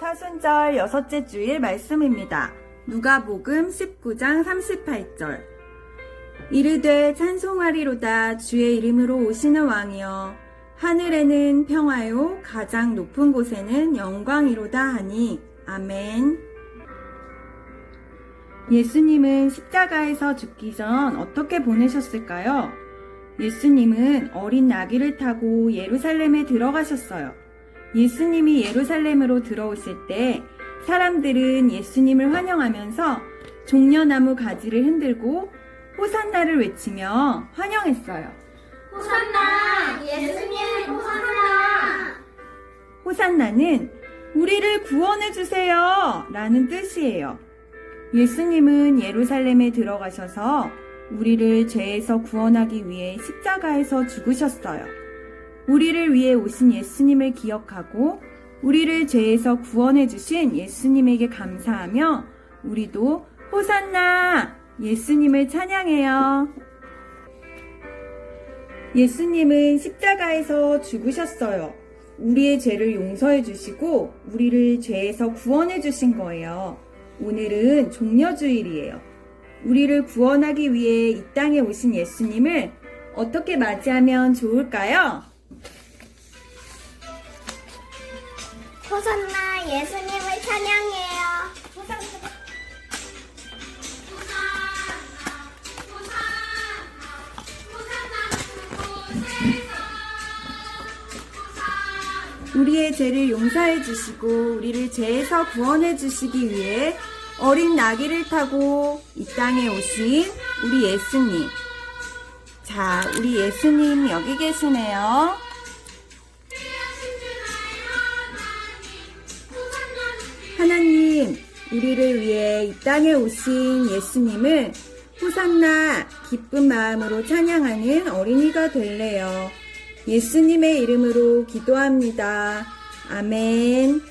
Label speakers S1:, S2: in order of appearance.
S1: 사순절 여섯째 주일 말씀입니다. 누가복음 19장 38절. 이르되 찬송하리로다 주의 이름으로 오시는 왕이여 하늘에는 평화요 가장 높은 곳에는 영광이로다 하니 아멘. 예수님은 십자가에서 죽기 전 어떻게 보내셨을까요? 예수님은 어린 나귀를 타고 예루살렘에 들어가셨어요. 예수님이 예루살렘으로 들어오실 때 사람들은 예수님을 환영하면서 종려나무 가지를 흔들고 호산나를 외치며 환영했어요.
S2: 호산나! 예수님 호산나!
S1: 호산나는 우리를 구원해 주세요! 라는 뜻이에요. 예수님은 예루살렘에 들어가셔서 우리를 죄에서 구원하기 위해 십자가에서 죽으셨어요. 우리를 위해 오신 예수님을 기억하고 우리를 죄에서 구원해 주신 예수님에게 감사하며 우리도 호산나! 예수님을 찬양해요. 예수님은 십자가에서 죽으셨어요. 우리의 죄를 용서해 주시고 우리를 죄에서 구원해 주신 거예요. 오늘은 종려주일이에요. 우리를 구원하기 위해 이 땅에 오신 예수님을 어떻게 맞이하면 좋을까요?
S2: 호산나! 예수님을 찬양해요.
S1: 우리의 죄를 용서해 주시고 우리를 죄에서 구원해 주시기 위해 어린 나귀를 타고 이 땅에 오신 우리 예수님. 자, 우리 예수님 여기 계시네요. 하나님, 우리를 위해 이 땅에 오신 예수님을 호산나 기쁜 마음으로 찬양하는 어린이가 될래요. 예수님의 이름으로 기도합니다. 아멘.